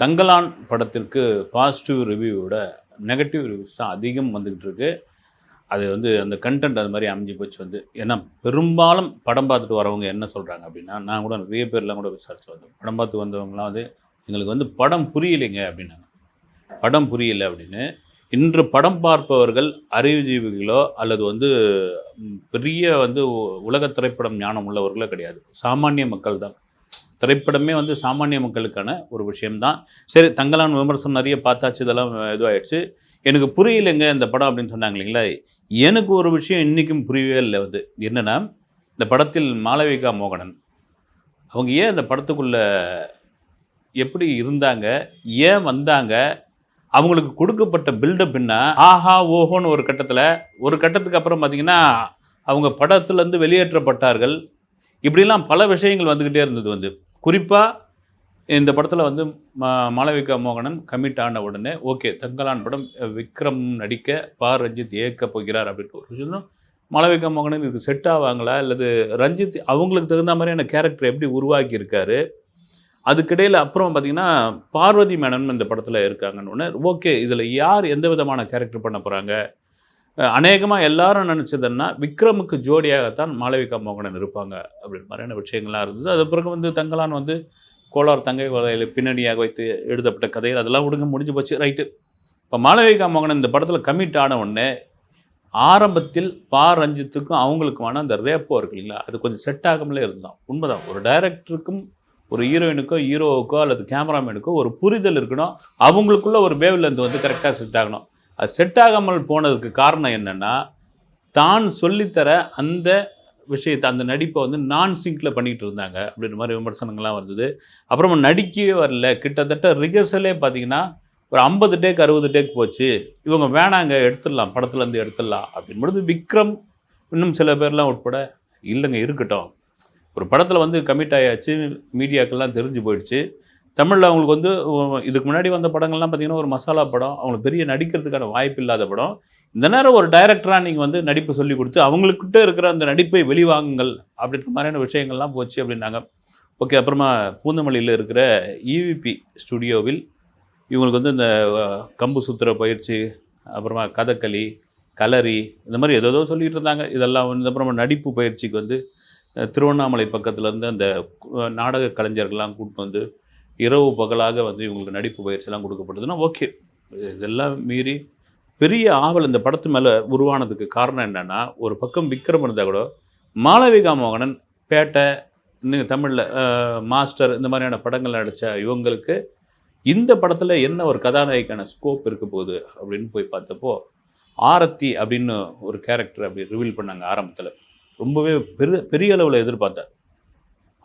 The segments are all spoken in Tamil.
தங்கலான் படத்திற்கு பாசிட்டிவ் ரிவ்யூவோட நெகட்டிவ் ரிவ்யூஸ் தான் அதிகம் வந்துக்கிட்டு இருக்கு. அது வந்து அந்த கண்டென்ட் அது மாதிரி அமைஞ்சு போச்சு வந்து. ஏன்னா பெரும்பாலும் படம் பார்த்துட்டு வரவங்க என்ன சொல்கிறாங்க அப்படின்னா நான் கூட நிறைய பேர்லாம் கூட விசாரிச்சு வந்தேன். படம் பார்த்து வந்தவங்களாம் வந்து எங்களுக்கு வந்து படம் புரியலைங்க அப்படின்னாங்க. படம் புரியலை அப்படின்னு. இன்று படம் பார்ப்பவர்கள் அறிவுஜீவிகளோ அல்லது வந்து பெரிய வந்து உலக திரைப்படம் ஞானம் உள்ளவர்களோ கிடையாது. சாமானிய மக்கள் தான். திரைப்படமே வந்து சாமானிய மக்களுக்கான ஒரு விஷயம்தான். சரி தங்கலான் விமர்சனம் நிறைய பார்த்தாச்சு இதெல்லாம் இதுவாகிடுச்சு எனக்கு புரியலைங்க இந்த படம் அப்படின்னு சொன்னாங்க இல்லைங்களா? எனக்கு ஒரு விஷயம் இன்றைக்கும் புரியவே இல்லை வந்து. என்னென்னா இந்த படத்தில் மாளவிகா மோகனன் அவங்க ஏன் இந்த படத்துக்குள்ளே எப்படி இருந்தாங்க ஏன் வந்தாங்க அவங்களுக்கு கொடுக்கப்பட்ட பில்டப் என்ன ஆஹா ஓஹோன்னு ஒரு கட்டத்தில் ஒரு கட்டத்துக்கு அப்புறம் பார்த்தீங்கன்னா அவங்க படத்துலேருந்து வெளியேற்றப்பட்டார்கள். இப்படிலாம் பல விஷயங்கள் வந்துக்கிட்டே இருந்தது வந்து. குறிப்பாக இந்த படத்தில் வந்து ம மாளவிகா மோகனன் கமிட் ஆன உடனே ஓகே தங்கலான் படம் விக்ரம் நடிக்க பா. ரஞ்சித் இயக்க போகிறார் அப்படின்ட்டு ஒரு விஷயம். மாளவிகா மோகனன் இதுக்கு செட் ஆவாங்களா அல்லது ரஞ்சித் அவங்களுக்கு தகுந்த மாதிரியான கேரக்டர் எப்படி உருவாக்கியிருக்காரு? அதுக்கிடையில் அப்புறம் பார்த்தீங்கன்னா பார்வதி மேனன் இந்த படத்தில் இருக்காங்கன்னு ஒன்று ஓகே இதில் யார் எந்த விதமான கேரக்டர் பண்ண போகிறாங்க அநேகமாக எல்லாரும் நினச்சதுன்னா விக்ரமுக்கு ஜோடியாகத்தான் மாளவிகா மோகனன் இருப்பாங்க அப்படின்னு மாதிரியான விஷயங்கள்லாம் இருந்தது. அது பிறகு வந்து தங்கலான் வந்து கோலார் தங்கை வலையில் பின்னணியாக வைத்து எழுதப்பட்ட கதைகள் அதெல்லாம் விடுங்க முடிஞ்சு போச்சு. ரைட்டு. இப்போ மாளவிகா மோகனன் இந்த படத்தில் கமிட் ஆன உடனே ஆரம்பத்தில் பா. ரஞ்சித்துக்கும் அவங்களுக்குமான அந்த ரேப்போ இருக்கு இல்லைங்களா? அது கொஞ்சம் செட் ஆகாமலே இருந்தான். உண்மைதான். ஒரு டைரக்டருக்கும் ஒரு ஹீரோயினுக்கோ ஹீரோவுக்கோ அல்லது கேமராமேனுக்கோ ஒரு புரிதல் இருக்கணும். அவங்களுக்குள்ள ஒரு வேவ்லேருந்து வந்து கரெக்டாக செட் ஆகணும். அது செட் ஆகாமல் போனதுக்கு காரணம் என்னென்னா தான் சொல்லித்தர அந்த விஷயத்தை அந்த நடிப்பை வந்து நான் சிங்கில் பண்ணிகிட்டு இருந்தாங்க அப்படின்ற மாதிரி விமர்சனங்கள்லாம் வந்தது. அப்புறமா நடிக்கவே வரல. கிட்டத்தட்ட ரிகர்சலே பார்த்தீங்கன்னா ஒரு ஐம்பது டேக் அறுபது டேக் போச்சு. இவங்க வேணாங்க எடுத்துடலாம் படத்துலேருந்து எடுத்துடலாம் அப்படின்பொழுது விக்ரம் இன்னும் சில பேர்லாம் உட்பட இல்லைங்க இருக்கட்டும். ஒரு படத்தில் வந்து கமிட் ஆயாச்சு மீடியாக்கெல்லாம் தெரிஞ்சு போயிடுச்சு. தமிழில் அவங்களுக்கு வந்து இதுக்கு முன்னாடி வந்த படங்கள்லாம் பார்த்தீங்கன்னா ஒரு மசாலா படம். அவங்களுக்கு பெரிய நடிக்கிறதுக்கான வாய்ப்பு இல்லாத படம். இந்த நேரம் ஒரு டைரக்டராக நீங்கள் வந்து நடிப்பு சொல்லி கொடுத்து அவங்களுக்கிட்ட இருக்கிற அந்த நடிப்பை வெளிவாங்குங்கள் அப்படின்ற மாதிரியான விஷயங்கள்லாம் போச்சு அப்படின்னாங்க. ஓகே அப்புறமா பூந்தமல்லியில் இருக்கிற இவிபி ஸ்டுடியோவில் இவங்களுக்கு வந்து இந்த கம்பு சுத்துற பயிற்சி அப்புறமா கதகளி கலரி இந்த மாதிரி ஏதோ சொல்லிகிட்டு இருந்தாங்க. இதெல்லாம் வந்து அப்புறமா நடிப்பு பயிற்சிக்கு வந்து திருவண்ணாமலை பக்கத்துலேருந்து அந்த நாடக கலைஞர்கள்லாம் கூப்பிட்டு வந்து இரவு பகலாக வந்து இவங்களுக்கு நடிப்பு பயிற்சிலாம் கொடுக்கப்படுதுன்னா ஓகே. இதெல்லாம் மீறி பெரிய ஆவல் இந்த படத்து மேலே உருவானதுக்கு காரணம் என்னென்னா ஒரு பக்கம் விக்ரம் இருந்தால் கூட மாளவிகா மோகனன் பேட்டை இன்னும் தமிழில் மாஸ்டர் இந்த மாதிரியான படங்கள் நடித்த இவங்களுக்கு இந்த படத்தில் என்ன ஒரு கதாநாயகிக்கான ஸ்கோப் இருக்க போகுது அப்படின்னு போய் பார்த்தப்போ ஆரத்தி அப்படின்னு ஒரு கேரக்டர் அப்படி ரிவீல் பண்ணாங்க ஆரம்பத்தில். ரொம்பவே பெரு பெரிய அளவில் எதிர்பார்த்தேன்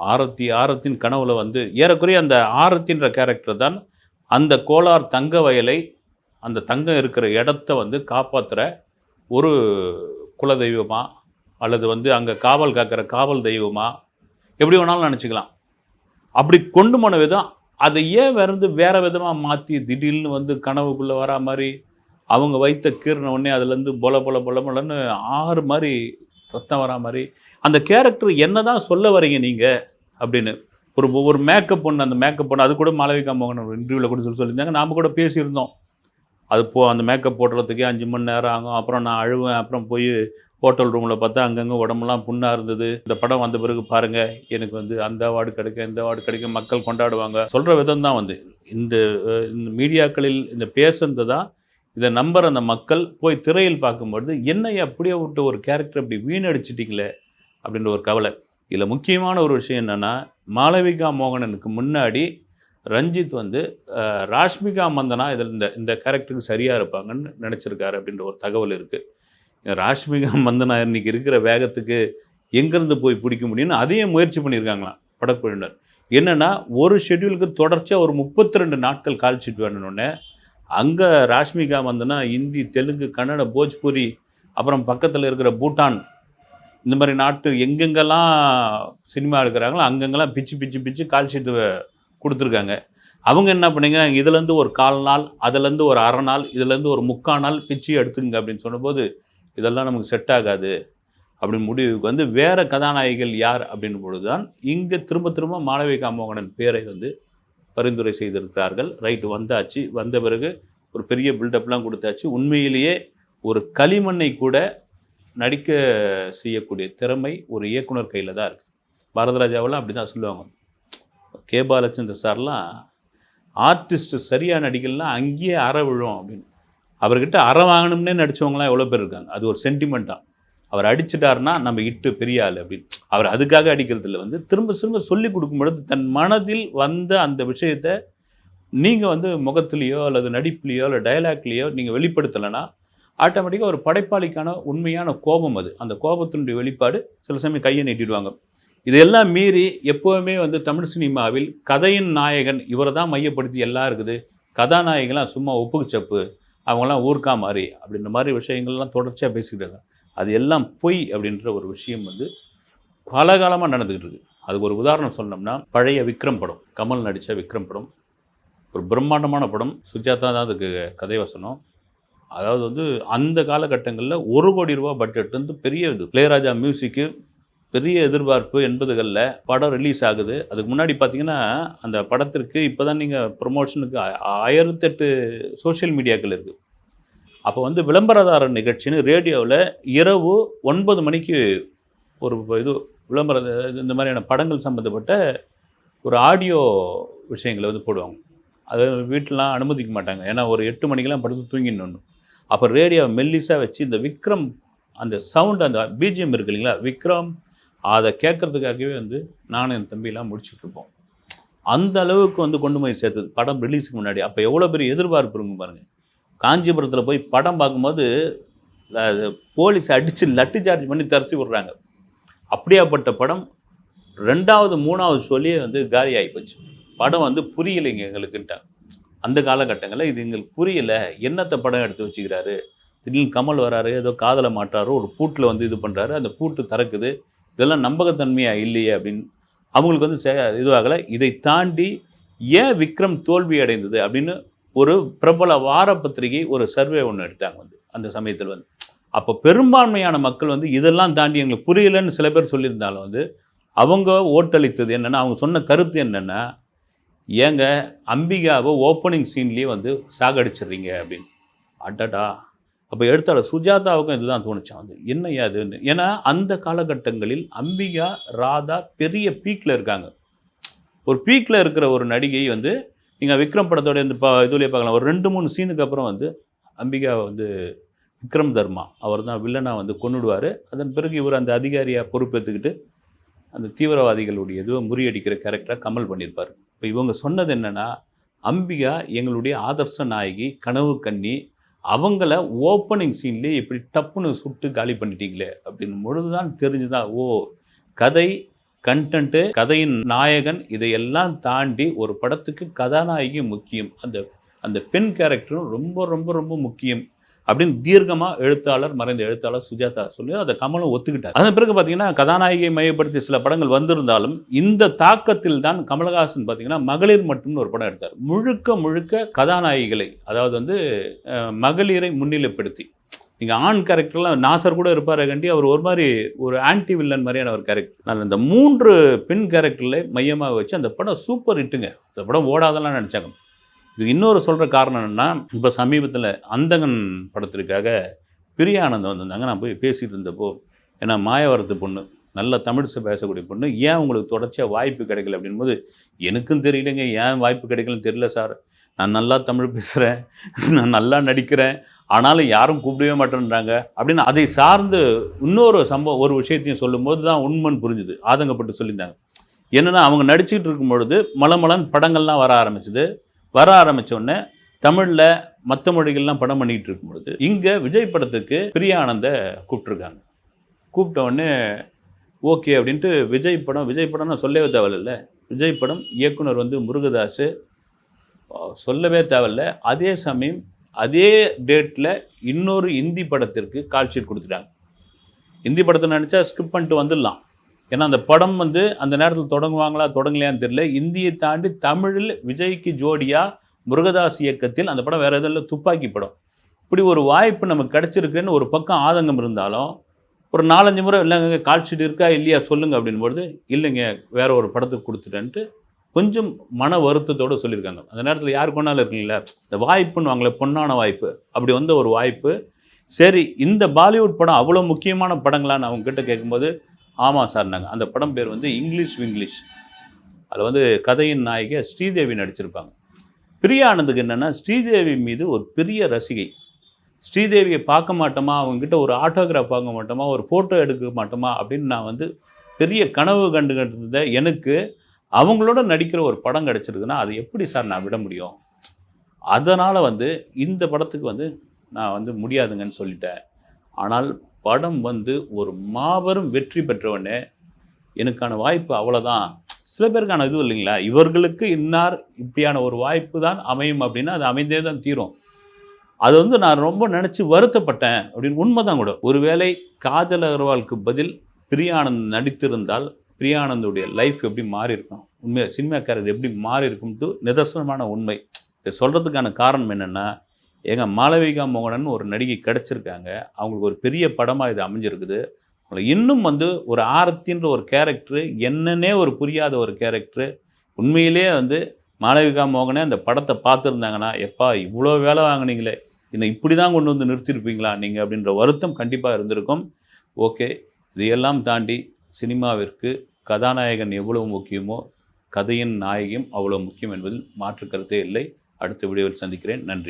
ஆரத்தி ஆரத்தின் கனவுல வந்து ஏறக்குறைய அந்த ஆரத்தின்ற கேரக்டர் தான் அந்த கோலார் தங்க வயலை அந்த தங்கம் இருக்கிற இடத்த வந்து காப்பாற்றுற ஒரு குலதெய்வமா அல்லது வந்து அங்கே காவல் காக்கிற காவல் தெய்வமா? எப்படி வேணாலும் நினச்சிக்கலாம். அப்படி கொண்டு போன விதம் அதை ஏன் வேற வந்து விதமாக மாற்றி திடீர்னு வந்து கனவுக்குள்ளே வரா மாதிரி அவங்க வைத்த கீர்ன உடனே அதுலேருந்து பொல பொல பொல பொலன்னு ஆறு மாதிரி ரத்தம் வரா மாதிரி அந்த கேரக்டர் என்ன தான் சொல்ல வரீங்க நீங்கள் அப்படின்னு. ஒரு ஒரு மேக்கப் பொண்ணு அந்த மேக்கப் பொண்ணு அது கூட மாளவிகா மோகன் ஒரு இன்டர்வியூவில் கூட சொல்லி சொல்லியிருந்தாங்க. நாம் கூட பேசியிருந்தோம். அது போ அந்த மேக்கப் போடுறதுக்கே அஞ்சு மணி நேரம் ஆகும். அப்புறம் நான் அழுவேன். அப்புறம் போய் ஹோட்டல் ரூமில் பார்த்தா அங்கங்கே உடம்புலாம் புண்ணாக இருந்தது. இந்த படம் வந்த பிறகு பாருங்கள் எனக்கு வந்து அந்த அவார்டு கிடைக்கும் இந்த அவார்டு கிடைக்கும் மக்கள் கொண்டாடுவாங்க. சொல்கிற விதம் தான் வந்து. இந்த இந்த மீடியாக்களில் இந்த பேசுனது தான். இதை நம்புற அந்த மக்கள் போய் திரையில் பார்க்கும்பொழுது என்னை அப்படியே விட்டு ஒரு கேரக்டர் அப்படி வீணடிச்சிட்டிங்களே அப்படின்ற ஒரு கவலை. இதில் முக்கியமான ஒரு விஷயம் என்னென்னா மாளவிகா மோகனனுக்கு முன்னாடி ரஞ்சித் வந்து ராஷ்மிகா மந்தனா இதில் இந்த இந்த கேரக்டருக்கு சரியாக இருப்பாங்கன்னு நினச்சிருக்காரு அப்படின்ற ஒரு தகவல் இருக்குது ராஷ்மிகா மந்தனா இன்னைக்கு இருக்கிற வேகத்துக்கு எங்கேருந்து போய் பிடிக்க முடியும்னு அதையும் முயற்சி பண்ணியிருக்காங்களாம் படக்குழுவினர். என்னென்னா ஒரு ஷெட்யூலுக்கு தொடர்ச்சியாக ஒரு முப்பத்தி ரெண்டு நாட்கள் கால் ஷீட் அங்கே ராஷ்மிகா மந்தனா இந்தி தெலுங்கு கன்னட போஜ்பூரி அப்புறம் பக்கத்தில் இருக்கிற பூட்டான் இந்த மாதிரி நாட்டு எங்கெங்கெல்லாம் சினிமா எடுக்கிறாங்களோ அங்கங்கெல்லாம் பிச்சு பிச்சு பிச்சு கால் ஷீட்டு கொடுத்துருக்காங்க. அவங்க என்ன பண்ணீங்க இதுலேருந்து ஒரு கால் நாள் அதுலேருந்து ஒரு அரை நாள் இதுலேருந்து ஒரு முக்கால் நாள் பிச்சு எடுத்துங்க அப்படின்னு சொன்னபோது இதெல்லாம் நமக்கு செட் ஆகாது அப்படின்னு முடிவுக்கு வந்து வேறு கதாநாயகிகள் யார் அப்படின்னு பொழுது தான் இங்கே திரும்ப திரும்ப மாளவிகா மோகனன் பேரை வந்து பரிந்துரை செய்திருக்கிறார்கள். ரைட்டு வந்தாச்சு. வந்த பிறகு ஒரு பெரிய பில்டப்லாம் கொடுத்தாச்சு. உண்மையிலேயே ஒரு களிமண்ணை கூட நடிக்க செய்யக்கூடிய திறமை ஒரு இயக்குனர் கையில் தான் இருக்குது. பாரதராஜாவெல்லாம் அப்படி தான் சொல்லுவாங்க. கே பாலச்சந்திர சார்லாம் ஆர்டிஸ்ட் சரியாக நடிக்கலாம் அங்கேயே அற விழும் அப்படின்னு. அவர்கிட்ட அற வாங்கணும்னே நடித்தவங்களாம் எவ்வளோ பேர் இருக்காங்க. அது ஒரு சென்டிமெண்ட்டாக அவர் அடிச்சிட்டாருன்னா நம்ம இட்டு பெரிய ஆள் அப்படின்னு. அவர் அதுக்காக அடிக்கிறதுல வந்து திரும்ப திரும்ப சொல்லி கொடுக்கும் பொழுது தன் மனதில் வந்த அந்த விஷயத்தை நீங்கள் வந்து முகத்துலேயோ அல்லது நடிப்புலேயோ இல்லை டயலாக்லேயோ நீங்கள் வெளிப்படுத்தலைன்னா ஆட்டோமேட்டிக்காக ஒரு படைப்பாளிக்கான உண்மையான கோபம் அது. அந்த கோபத்தினுடைய வெளிப்பாடு சில சமயம் கையை நீட்டிடுவாங்க. இதெல்லாம் மீறி எப்போவுமே வந்து தமிழ் சினிமாவில் கதையின் நாயகன் இவரை தான் மையப்படுத்தி எல்லாம் இருக்குது. கதாநாயகன்லாம் சும்மா ஒப்புக்கு சப்பு அவங்களாம் ஊர்க்கா மாதிரி அப்படின்ற மாதிரி விஷயங்கள்லாம் தொடர்ச்சியாக பேசிக்கிட்டாங்க அது எல்லாம் பொய் அப்படின்ற ஒரு விஷயம் வந்து பல காலமாக நடந்துக்கிட்டு இருக்குது அதுக்கு ஒரு உதாரணம் சொன்னோம்னா பழைய விக்ரம் படம் கமல் நடித்த விக்ரம் படம். ஒரு பிரம்மாண்டமான படம். சுஜாதா தான் அதுக்கு கதை வசனம். அதாவது வந்து அந்த காலகட்டங்களில் ஒரு கோடி ரூபா பட்ஜெட் வந்து பெரிய இது. இளையராஜா மியூசிக்கு பெரிய எதிர்பார்ப்பு எண்பதுகளில் படம் ரிலீஸ் ஆகுது. அதுக்கு முன்னாடி பார்த்தீங்கன்னா அந்த படத்திற்கு இப்போ தான் நீங்கள் ப்ரொமோஷனுக்கு ஆயிரத்தெட்டு சோஷியல் மீடியாக்கள் இருக்குது அப்போ வந்து விளம்பரதார நிகழ்ச்சின்னு ரேடியோவில் இரவு ஒன்பது மணிக்கு ஒரு இது விளம்பர இந்த மாதிரியான படங்கள் சம்மந்தப்பட்ட ஒரு ஆடியோ விஷயங்களை வந்து போடுவாங்க. அது வீட்டிலலாம் அனுமதிக்க மாட்டாங்க. ஏன்னா ஒரு எட்டு மணிக்கெல்லாம் படுத்து தூங்கிடணும். அப்போ ரேடியோ மெல்லிஸாக வச்சு இந்த விக்ரம் அந்த சவுண்ட் அந்த பிஜிஎம் இருக்கு இல்லைங்களா? விக்ரம் அதை கேட்குறதுக்காகவே வந்து நானும் என் தம்பியெலாம் முடிச்சுட்டு இருப்போம். அந்த அளவுக்கு வந்து கொண்டு போய் சேர்த்தது. படம் ரிலீஸுக்கு முன்னாடி. அப்போ எவ்வளோ பெரிய எதிர்பார்ப்பு இருக்கும் பாருங்கள் காஞ்சிபுரத்தில் போய் படம் பார்க்கும்போது போலீஸ் அடித்து லட்டு சார்ஜ் பண்ணி தரச்சி விட்றாங்க. அப்படியாப்பட்ட படம். ரெண்டாவது மூணாவது சொல்லியே வந்து காலி ஆகிப்போச்சு படம் வந்து புரியலைங்க எங்களுக்குன்ட்டாங்க அந்த காலகட்டங்களில் இது எங்களுக்கு புரியலை. என்னத்தை படம் எடுத்து வச்சுக்கிறாரு? திடீர்னு கமல் வராரு ஏதோ காதலை மாட்டாரோ ஒரு பூட்டில் வந்து இது பண்ணுறாரு அந்த பூட்டு திறக்குது. இதெல்லாம் நம்பகத்தன்மையாக இல்லையே அப்படின்னு அவங்களுக்கு வந்து சே- இதுவாகலை. இதை தாண்டி ஏன் விக்ரம் தோல்வி அடைந்தது அப்படின்னு ஒரு பிரபல வார பத்திரிகை ஒரு சர்வே ஒன்று எடுத்தாங்க வந்து அந்த சமயத்தில் வந்து. அப்போ பெரும்பான்மையான மக்கள் வந்து இதெல்லாம் தாண்டி எங்களுக்கு புரியலைன்னு சில பேர் சொல்லியிருந்தாலும் வந்து அவங்க ஓட்டளித்தது என்னென்னா அவங்க சொன்ன கருத்து என்னென்னா ஏங்க அம்பிகாவை ஓப்பனிங் சீன்லேயே வந்து சாகடிச்சிடுறீங்க அப்படின்னு. அடடா. அப்போ எடுத்தாலும் சுஜாதாவுக்கும் இதுதான் தோணுச்சான் வந்து என்ன அதுன்னு ஏன்னா அந்த காலகட்டங்களில் அம்பிகா ராதா பெரிய பீக்கில் இருக்காங்க. ஒரு பீக்கில் இருக்கிற ஒரு நடிகை வந்து நீங்கள் விக்ரம் படத்தோட இந்த ப இதுலேயே பார்க்கலாம். ஒரு ரெண்டு மூணு சீனுக்கு அப்புறம் வந்து அம்பிகா வந்து விக்ரம் தர்மா அவர் தான் வில்லனாக வந்து கொண்டுடுவார் அதன் பிறகு இவர் அந்த அதிகாரியாக பொறுப்பேற்றுக்கிட்டு அந்த தீவிரவாதிகளுடைய இதுவை முறியடிக்கிற கேரக்டராக கமல் பண்ணியிருப்பார். இப்போ இவங்க சொன்னது என்னென்னா அம்பிகா எங்களுடைய ஆதர்ச நாயகி கனவு கண்ணி அவங்கள ஓப்பனிங் சீன்லேயே இப்படி டப்புன்னு சுட்டு காலி பண்ணிட்டீங்களே அப்படின்னு பொழுதுதான் தெரிஞ்சுதான் ஓ கதை கண்டென்ட்டு கதையின் நாயகன் இதையெல்லாம் தாண்டி ஒரு படத்துக்கு கதாநாயகி முக்கியம். அந்த அந்த பெண் கேரக்டரும் ரொம்ப ரொம்ப ரொம்ப முக்கியம். அப்படின்னு தீர்க்கமாக எழுத்தாளர் மறைந்த எழுத்தாளர் சுஜாதா சொல்லி அதை கமலும் ஒத்துக்கிட்டார். அதன் பிறகு பார்த்தீங்கன்னா கதாநாயகியை மையப்படுத்தி சில படங்கள் வந்திருந்தாலும் இந்த தாக்கத்தில் தான் கமலஹாசன் பார்த்தீங்கன்னா மகளிர் மட்டும்னு ஒரு படம் எடுத்தார். முழுக்க முழுக்க கதாநாயகிகளை அதாவது வந்து மகளிரை முன்னிலைப்படுத்தி. நீங்கள் ஆண் கேரக்டர்லாம் நாசர் கூட இருப்பார் கண்டி அவர் ஒரு மாதிரி ஒரு ஆன்டி வில்லன் மாதிரியான ஒரு கேரக்டர் நான் இந்த மூன்று பெண் கேரக்டரில் மையமாக வச்சு அந்த படம் சூப்பர் ஹிட்டுங்க அந்த படம் ஓடாதெல்லாம் நினச்சாங்க. இது இன்னொரு சொல்கிற காரணம் என்னென்னா இப்போ சமீபத்தில் அந்தகன் படத்திற்காக பிரியானந்தம் வந்திருந்தாங்க. நான் போய் பேசிகிட்டு இருந்தப்போ ஏன்னா மாயவரத்து பொண்ணு நல்ல தமிழ்ஸை பேசக்கூடிய பொண்ணு ஏன் உங்களுக்கு தொடர்ச்சியாக வாய்ப்பு கிடைக்கல அப்படின்போது எனக்கும் தெரியலைங்க. ஏன் வாய்ப்பு கிடைக்கலன்னு தெரியல சார். நான் நல்லா தமிழ் பேசுகிறேன் நான் நல்லா நடிக்கிறேன். ஆனாலும் யாரும் கூப்பிடவே மாட்டேன்றாங்க. அப்படின்னு அதை சார்ந்து இன்னொரு சம்பவம் ஒரு விஷயத்தையும் சொல்லும்போது தான் உண்மைன்னு புரிஞ்சுது. ஆதங்கப்பட்டு சொல்லியிருந்தாங்க. என்னென்னா அவங்க நடிச்சுக்கிட்டு இருக்கும் பொழுது மலமலன் படங்கள்லாம் வர ஆரம்பிச்சுது. வர ஆரம்பித்தோடனே தமிழில் மற்ற மொழிகள்லாம் படம் பண்ணிக்கிட்டு இருக்கும் பொழுது இங்கே விஜய் படத்துக்கு பிரியானந்தை கூப்பிட்ருக்காங்க கூப்பிட்ட உடனே ஓகே அப்படின்ட்டு விஜய் படம் விஜய் படம் நான் சொல்லவே தேவையில்ல. விஜய் படம் இயக்குனர் வந்து முருகதாஸ் சொல்லவே தேவையில்ல. அதே சமயம் அதே டேட்டில் இன்னொரு இந்தி படத்திற்கு கால் கொடுத்துட்டாங்க. இந்தி படத்தை நினச்சா ஸ்கிப் பண்ணிட்டு வந்துடலாம். ஏன்னா அந்த படம் வந்து அந்த நேரத்தில் தொடங்குவாங்களா தொடங்கலையான்னு தெரியல. இந்தியை தாண்டி தமிழில் விஜய்க்கு ஜோடியாக முருகதாஸ் இயக்கத்தில் அந்த படம் வேறு எதுவும் இல்லை துப்பாக்கி படம். இப்படி ஒரு வாய்ப்பு நமக்கு கிடச்சிருக்குன்னு ஒரு பக்கம் ஆதங்கம் இருந்தாலும் ஒரு நாலஞ்சு முறை இல்லைங்க காய்ச்சிட்டு இருக்கா இல்லையா சொல்லுங்க அப்படின்போது இல்லைங்க வேற ஒரு படத்துக்கு கொடுத்துட்டேன்ட்டு கொஞ்சம் மன வருத்தத்தோடு சொல்லியிருக்காங்க. அந்த நேரத்தில் யாருக்கு வேணாலும் இருக்குங்களா? இந்த வாய்ப்புன்னு வாங்கலை பொன்னான வாய்ப்பு. அப்படி வந்த ஒரு வாய்ப்பு. சரி இந்த பாலிவுட் படம் அவ்வளோ முக்கியமான படங்களான்னு அவங்க கிட்ட கேட்கும்போது ஆமாம் சார் நாங்கள் அந்த படம் பேர் வந்து இங்கிலீஷ் விங்கிலீஷ். அதில் வந்து கதையின் நாயகி ஸ்ரீதேவி நடிச்சிருப்பாங்க. பிரியா ஆனந்துக்கு என்னென்னா ஸ்ரீதேவி மீது ஒரு பெரிய ரசிகை. ஸ்ரீதேவியை பார்க்க மாட்டோமா? அவங்ககிட்ட ஒரு ஆட்டோகிராஃப் வாங்க மாட்டோமா? ஒரு ஃபோட்டோ எடுக்க மாட்டோமா? அப்படின்னு நான் வந்து பெரிய கனவு கண்டு இருந்த எனக்கு. அவங்களோட நடிக்கிற ஒரு படம் கிடச்சிருக்குன்னா அது எப்படி சார் நான் விட முடியும்? அதனால் வந்து இந்த படத்துக்கு வந்து நான் வந்து முடியாதுங்கன்னு சொல்லிட்டேன். ஆனால் படம் வந்து ஒரு மாபெரும் வெற்றி பெற்றவொடனே எனக்கான வாய்ப்பு அவ்வளோதான் சில பேருக்கான இது இல்லைங்களா? இவர்களுக்கு இன்னார் இப்படியான ஒரு வாய்ப்பு தான் அமையும் அப்படின்னா அது அமைந்தே தான் தீரும். அது வந்து நான் ரொம்ப நினச்சி வருத்தப்பட்டேன் அப்படின்னு உண்மை தான் கூட. ஒருவேளை காஜல் அகர்வாலுக்கு பதில் பிரியானந்த் நடித்திருந்தால் பிரியானந்துடைய லைஃப் எப்படி மாறி இருக்கும் உண்மை சினிமா கேரக்டர் எப்படி மாறி இருக்கும்ட்டு நிதர்சனமான உண்மை. இதை சொல்கிறதுக்கான காரணம் என்னென்னா ஏங்க மாளவிகா மோகனன் ஒரு நடிகை கிடச்சிருக்காங்க. அவங்களுக்கு ஒரு பெரிய படமாக இது அமைஞ்சிருக்குது. இன்னும் வந்து ஒரு ஆரத்தின்ற ஒரு கேரக்டரு என்னன்னே ஒரு புரியாத ஒரு கேரக்டரு உண்மையிலே வந்து மாளவிகா மோகனே அந்த படத்தை பார்த்துருந்தாங்கன்னா எப்பா இவ்வளோ வேலை வாங்குனீங்களே இன்னும் இப்படி தான் கொண்டு வந்து நிறுத்தியிருப்பீங்களா நீங்கள் அப்படின்ற வருத்தம் கண்டிப்பாக இருந்திருக்கும். ஓகே இதையெல்லாம் தாண்டி சினிமாவிற்கு கதாநாயகன் எவ்வளவு முக்கியமோ கதையின் நாயகியும் அவ்வளோ முக்கியம் என்பதில் மாற்று கருத்தே இல்லை. அடுத்த வீடியோவில் சந்திக்கிறேன். நன்றி.